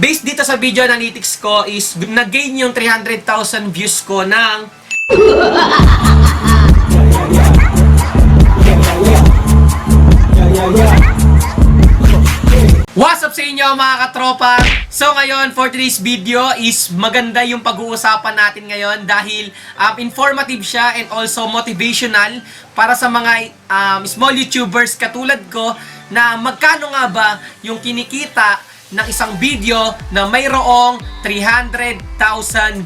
based dito sa video analytics ko is nag-gain yung 300,000 views ko ng What's up sa inyo mga katropa? So ngayon for today's video is maganda yung pag-uusapan natin ngayon dahil um, informative siya and also motivational para sa mga um, small YouTubers katulad ko na magkano nga ba yung kinikita ng isang video na mayroong 300,000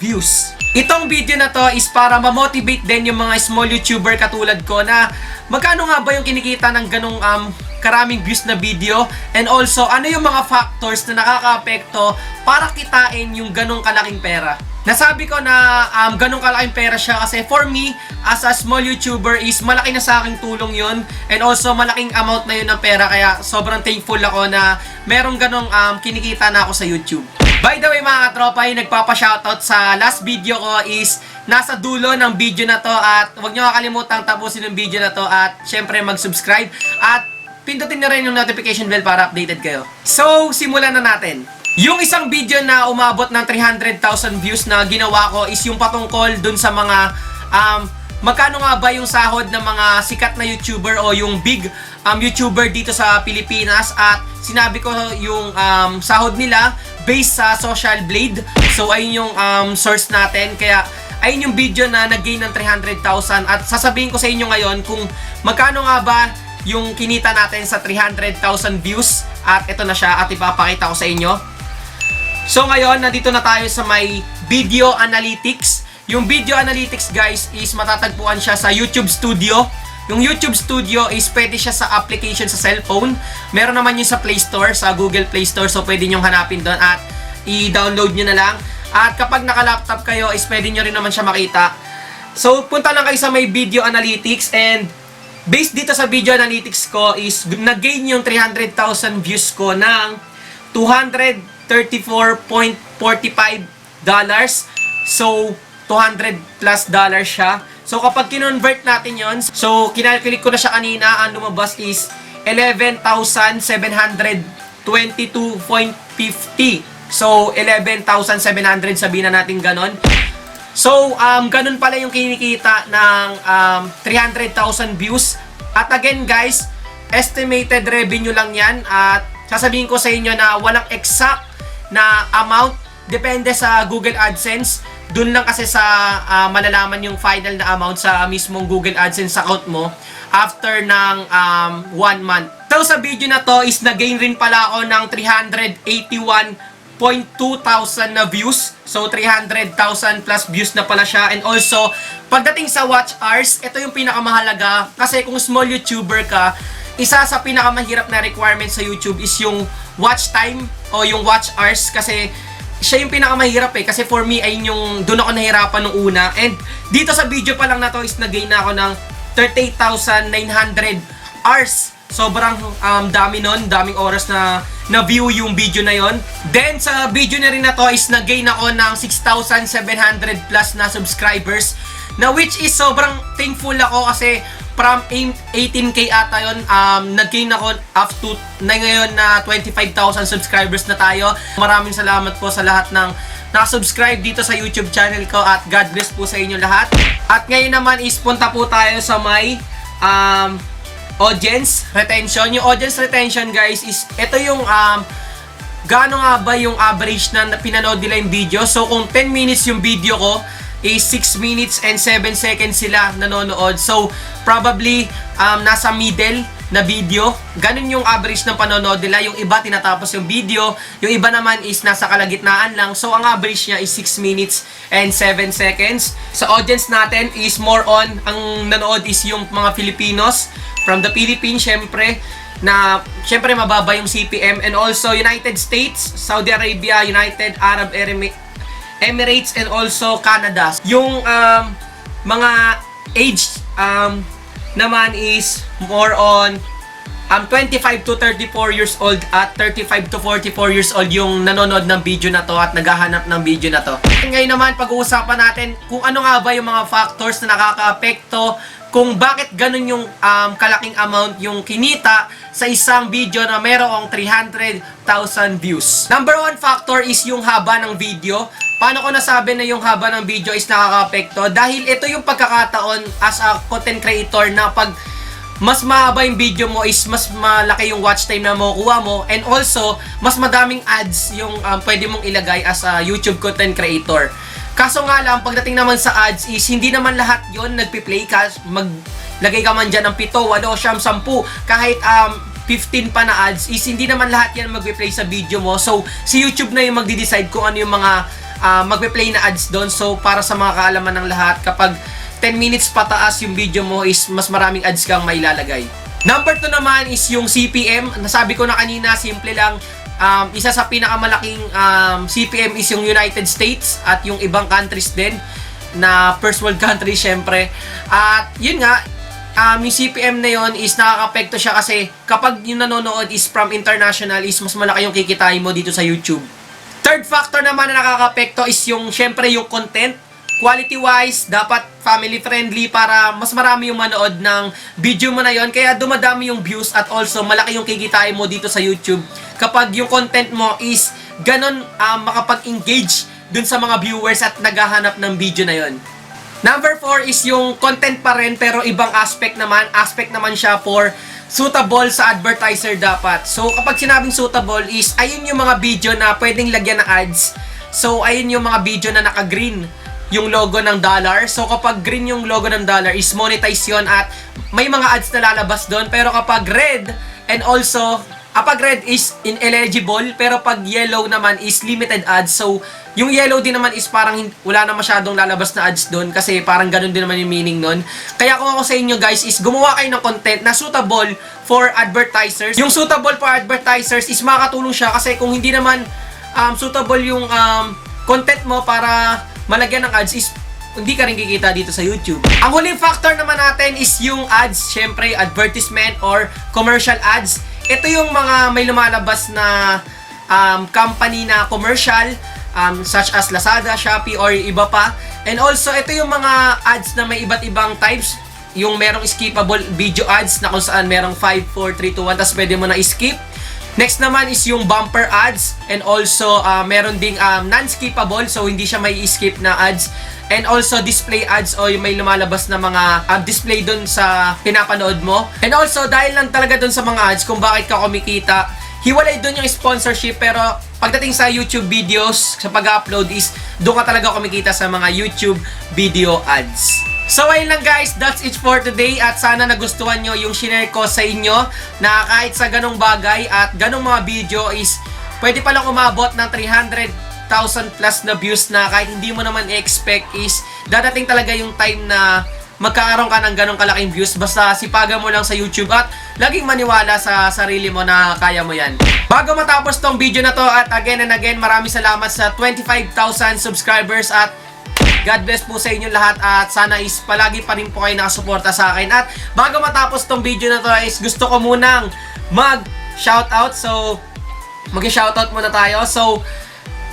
views. Itong video na to is para ma-motivate din yung mga small YouTuber katulad ko na magkano nga ba yung kinikita ng ganong um, karaming views na video and also ano yung mga factors na nakakaapekto para kitain yung ganong kalaking pera. Nasabi ko na um, ganong kalaking pera siya kasi for me, as a small YouTuber is malaki na sa aking tulong yon and also malaking amount na yun ng pera kaya sobrang thankful ako na merong ganong um, kinikita na ako sa YouTube. By the way mga katropa, yung nagpapa-shoutout sa last video ko is nasa dulo ng video na to at huwag nyo kakalimutang tapusin yung video na to at syempre mag-subscribe at pindutin nyo rin yung notification bell para updated kayo. So, simulan na natin. Yung isang video na umabot ng 300,000 views na ginawa ko is yung patungkol dun sa mga um, magkano nga ba yung sahod ng mga sikat na YouTuber o yung big um, YouTuber dito sa Pilipinas at sinabi ko yung um, sahod nila based sa Social Blade. So ayun yung um, source natin kaya ayun yung video na nag-gain ng 300,000 at sasabihin ko sa inyo ngayon kung magkano nga ba yung kinita natin sa 300,000 views at ito na siya at ipapakita ko sa inyo. So ngayon, nandito na tayo sa may video analytics. Yung video analytics guys is matatagpuan siya sa YouTube Studio. Yung YouTube Studio is pwede siya sa application sa cellphone. Meron naman yun sa Play Store, sa Google Play Store. So pwede nyong hanapin doon at i-download nyo na lang. At kapag naka-laptop kayo is pwede nyo rin naman siya makita. So punta lang kayo sa may video analytics and based dito sa video analytics ko is nag-gain yung 300,000 views ko ng 234.45 dollars. So, 200 plus dollars siya. So, kapag kinonvert natin yon so, kinalculate ko na siya kanina, ang lumabas is 11,722.50. So, 11,700 sabihin na natin ganon. So, um, ganun pala yung kinikita ng um, 300,000 views. At again guys, estimated revenue lang yan. At sasabihin ko sa inyo na walang exact na amount. Depende sa Google AdSense. Doon lang kasi sa uh, malalaman yung final na amount sa mismong Google AdSense account mo after ng um, one month. So sa video na to is na-gain rin pala ako ng 381 0.2,000 na views. So, 300,000 plus views na pala siya. And also, pagdating sa watch hours, ito yung pinakamahalaga. Kasi kung small YouTuber ka, isa sa pinakamahirap na requirement sa YouTube is yung watch time o yung watch hours. Kasi siya yung pinakamahirap eh. Kasi for me, ay yung doon ako nahirapan nung una. And dito sa video pa lang na to is nag-gain na ako ng 38,900 hours. Sobrang um, dami nun, daming oras na na-view yung video na yon. Then sa video na rin na to is nag-gain ako ng 6,700 plus na subscribers. Na which is sobrang thankful ako kasi from 18k ata yon um, nag-gain ako up to na ngayon na 25,000 subscribers na tayo. Maraming salamat po sa lahat ng nakasubscribe dito sa YouTube channel ko at God bless po sa inyo lahat. At ngayon naman is punta po tayo sa may um, audience retention. Yung audience retention guys is ito yung um, gaano nga ba yung average na pinanood nila yung video. So kung 10 minutes yung video ko is 6 minutes and 7 seconds sila nanonood. So probably um, nasa middle na video. Ganun yung average ng panonood nila. Yung iba tinatapos yung video. Yung iba naman is nasa kalagitnaan lang. So ang average niya is 6 minutes and 7 seconds. Sa audience natin is more on, ang nanood is yung mga Filipinos from the Philippines, syempre, na syempre mababa yung CPM and also United States, Saudi Arabia, United Arab Emirates and also Canada. Yung um, mga age um, naman is more on um, 25 to 34 years old at 35 to 44 years old yung nanonood ng video na to at naghahanap ng video na to. Ngayon naman, pag-uusapan natin kung ano nga ba yung mga factors na nakaka-apekto kung bakit ganun yung um, kalaking amount yung kinita sa isang video na merong 300,000 views. Number one factor is yung haba ng video. Paano ko nasabi na yung haba ng video is nakaka-apekto? Dahil ito yung pagkakataon as a content creator na pag mas mahaba yung video mo is mas malaki yung watch time na makukuha mo and also mas madaming ads yung um, pwede mong ilagay as a YouTube content creator. Kaso nga lang, pagdating naman sa ads is hindi naman lahat yon nagpi-play ka, maglagay ka man dyan ng 7, 8, 10, 10, kahit um, 15 pa na ads is hindi naman lahat yan magpi-play sa video mo. So, si YouTube na yung magdi-decide kung ano yung mga uh, magpi-play na ads doon. So, para sa mga kaalaman ng lahat, kapag 10 minutes pataas yung video mo is mas maraming ads kang mailalagay. Number 2 naman is yung CPM. Nasabi ko na kanina, simple lang. Um, isa sa pinakamalaking um, CPM is yung United States at yung ibang countries din na first world country syempre. At yun nga, um, yung CPM na yon is nakaka-apekto siya kasi kapag yung nanonood is from international is mas malaki yung kikitain mo dito sa YouTube. Third factor naman na nakaka-apekto is yung syempre yung content quality wise, dapat family friendly para mas marami yung manood ng video mo na yon kaya dumadami yung views at also malaki yung kikitain mo dito sa YouTube kapag yung content mo is ganon um, makapag-engage dun sa mga viewers at naghahanap ng video na yon. Number 4 is yung content pa rin pero ibang aspect naman. Aspect naman siya for suitable sa advertiser dapat. So kapag sinabing suitable is ayun yung mga video na pwedeng lagyan ng ads. So ayun yung mga video na naka-green yung logo ng dollar. So kapag green yung logo ng dollar is monetize yun at may mga ads na lalabas doon. Pero kapag red and also Ah, pag red is ineligible, pero pag yellow naman is limited ads. So, yung yellow din naman is parang wala na masyadong lalabas na ads doon kasi parang ganun din naman yung meaning nun. Kaya kung ako sa inyo guys is gumawa kayo ng content na suitable for advertisers. Yung suitable for advertisers is makakatulong siya kasi kung hindi naman um, suitable yung um, content mo para malagyan ng ads is hindi ka rin kikita dito sa YouTube. Ang huling factor naman natin is yung ads. Syempre, advertisement or commercial ads. Ito yung mga may lumalabas na um, company na commercial um, such as Lazada, Shopee, or iba pa. And also, ito yung mga ads na may iba't ibang types. Yung merong skippable video ads na kung saan merong 5, 4, 3, 2, 1, tapos pwede mo na skip. Next naman is yung bumper ads and also uh, meron ding um, non-skippable so hindi siya may skip na ads and also display ads o yung may lumalabas na mga um, display dun sa pinapanood mo. And also dahil lang talaga dun sa mga ads kung bakit ka kumikita, hiwalay dun yung sponsorship pero pagdating sa YouTube videos, sa pag-upload is doon ka talaga kumikita sa mga YouTube video ads. So ayun lang guys, that's it for today. At sana nagustuhan nyo yung shinare ko sa inyo na kahit sa ganong bagay at ganong mga video is pwede palang umabot ng 300,000 plus na views na kahit hindi mo naman i-expect is dadating talaga yung time na magkakaroon ka ng ganong kalaking views. Basta sipagan mo lang sa YouTube at laging maniwala sa sarili mo na kaya mo yan. Bago matapos tong video na to at again and again maraming salamat sa 25,000 subscribers at God bless po sa inyo lahat at sana is palagi pa rin po kayo nakasuporta sa akin. At bago matapos tong video na to is gusto ko munang mag shoutout. So, mag shoutout muna tayo. So,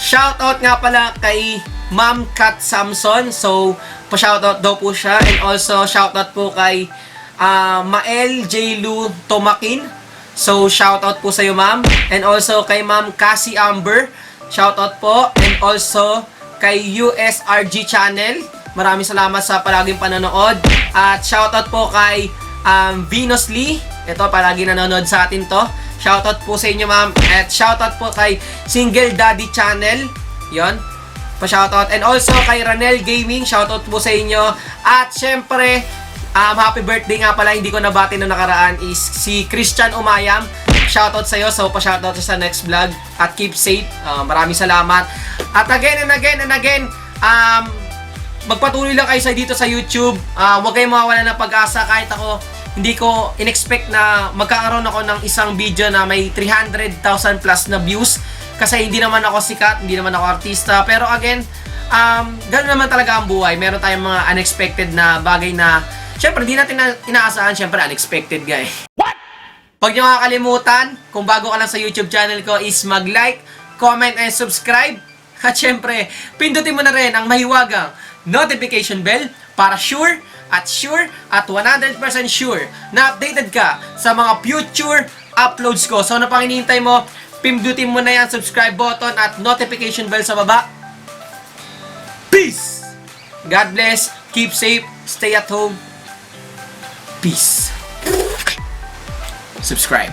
shoutout nga pala kay Ma'am Kat Samson. So, pa-shoutout daw po siya. And also, shoutout po kay uh, Mael J. Lu Tomakin. So, shoutout po sa iyo, ma'am. And also, kay Ma'am Cassie Amber. Shoutout po. And also, kay USRG Channel. Maraming salamat sa palaging panonood. At shoutout po kay um, Venus Lee. Ito, palagi nanonood sa atin to. Shoutout po sa inyo, ma'am. At shoutout po kay Single Daddy Channel. Yon. Pa-shoutout. And also kay Ranel Gaming. Shoutout po sa inyo. At syempre, um, happy birthday nga pala. Hindi ko nabati na nakaraan is si Christian Umayam. Shoutout sa'yo. So, pa-shoutout sa next vlog. At keep safe. Uh, maraming salamat. At again and again and again, um, magpatuloy lang kayo sa dito sa YouTube. Uh, huwag kayong mawawala ng pag-asa kahit ako hindi ko in-expect na magkakaroon ako ng isang video na may 300,000 plus na views kasi hindi naman ako sikat, hindi naman ako artista. Pero again, um, ganoon naman talaga ang buhay. Meron tayong mga unexpected na bagay na syempre hindi natin na inaasahan, syempre unexpected guy. What? Huwag niyo makakalimutan, kung bago ka lang sa YouTube channel ko, is mag-like, comment, and subscribe. At syempre, pindutin mo na rin ang mahiwagang notification bell para sure at sure at 100% sure na updated ka sa mga future uploads ko. So ano pang hinihintay mo? Pindutin mo na yan subscribe button at notification bell sa baba. Peace! God bless, keep safe, stay at home. Peace. subscribe.